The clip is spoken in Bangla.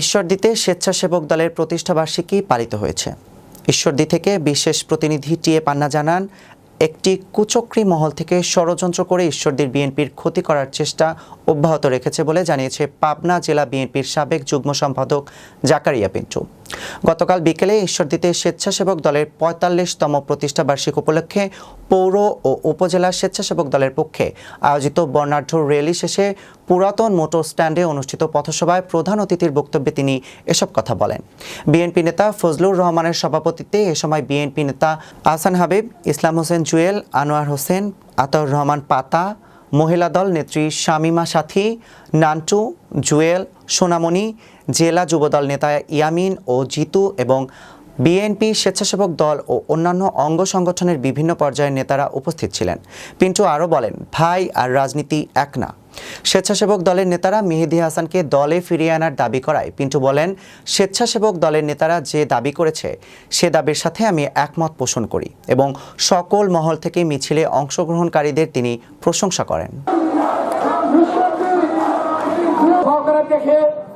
ঈশ্বরদীতে স্বেচ্ছাসেবক দলের প্রতিষ্ঠাবার্ষিকী পালিত হয়েছে। ঈশ্বরদী থেকে বিশেষ প্রতিনিধি টিএ পান্না জানান, একটি কুচক্রী মহল থেকে ষড়যন্ত্র করে ঈশ্বরদীর বিএনপির ক্ষতি করার চেষ্টা অব্যাহত রেখেছে বলে জানিয়েছে পাবনা জেলা বিএনপির সাবেক যুগ্ম সম্পাদক জাকারিয়া পিন্টু। গতকাল বিকেলে ঈশ্বরদীতে স্বেচ্ছাসেবক দলের পঁয়তাল্লিশতম প্রতিষ্ঠাবার্ষিক উপলক্ষে পৌর ও উপজেলা স্বেচ্ছাসেবক দলের পক্ষে আয়োজিত বর্ণাঢ্য র্যালি শেষে পুরাতন মোটর স্ট্যান্ডে অনুষ্ঠিত পথসভায় প্রধান অতিথির বক্তব্যে তিনি এসব কথা বলেন। বিএনপি নেতা ফজলুর রহমানের সভাপতিত্বে এ সময় বিএনপি নেতা আহসান হাবিব, ইসলাম হোসেন জুয়েল, আনোয়ার হোসেন, আতাউর রহমান পাতা, মহিলা দল নেত্রী শামিমা সাথী, নান্টু, জুয়েল সোনামণি, জেলা যুবদল নেতা ইয়ামিন ও জিতু এবং বিএনপি স্বেচ্ছাসেবক দল ও অন্যান্য অঙ্গ সংগঠনের বিভিন্ন পর্যায়ের নেতারা উপস্থিত ছিলেন। পিন্টু আরও বলেন, ভাই আর রাজনীতি এক না। স্বেচ্ছাসেবক দলের নেতারা মেহেদি হাসানকে দলে ফিরিয়ে আনার দাবি করায়। পিন্টু বলেন, স্বেচ্ছাসেবক দলের নেতারা যে দাবি করেছে, সে দাবির সাথে আমি একমত পোষণ করি এবং সকল মহল থেকে মিছিলে অংশগ্রহণকারীদের তিনি প্রশংসা করেন। the hill.